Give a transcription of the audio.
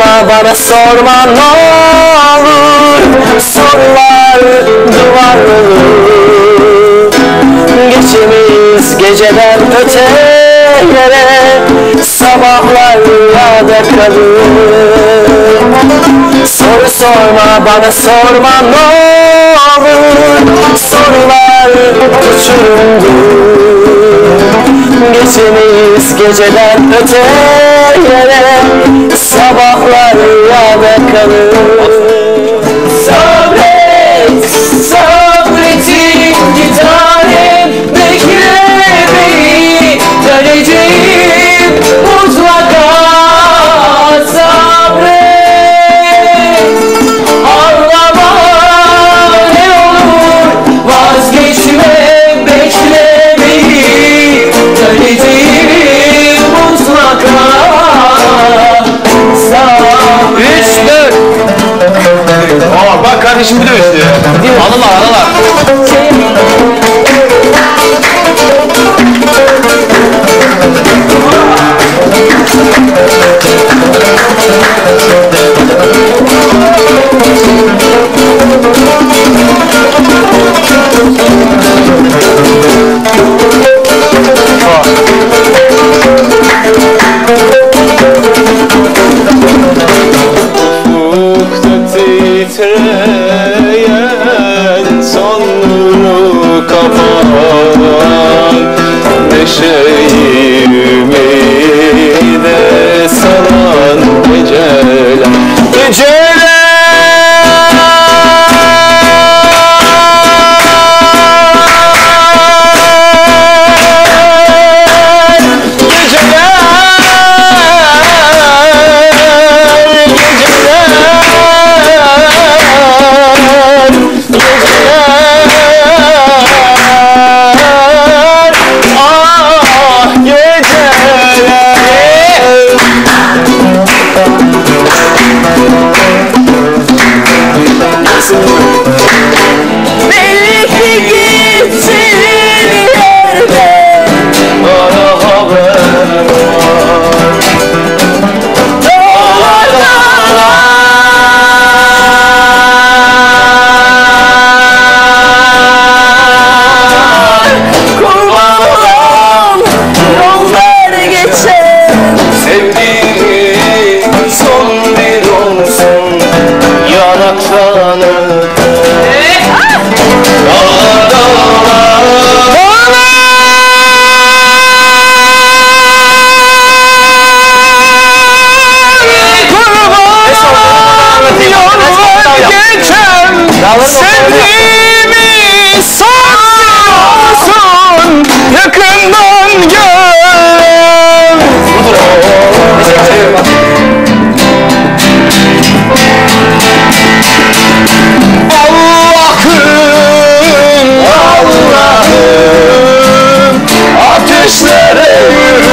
sorma bana sorma ne olur. Sorular duvar olur Geçemeyiz geceden ötelere Sabahlar rüyada kalır. Soru sorma bana sorma ne olur. Sorular uçurumdur Geçemeyiz geceden ötelere Sabahlar rüyada kalır Kardeşim bir de üstü. Anılar anılar. Ufukta say Sevdiğimi sanıyorsun yakından gör. Allah'ım Allah'ım ateşlere yürüyorum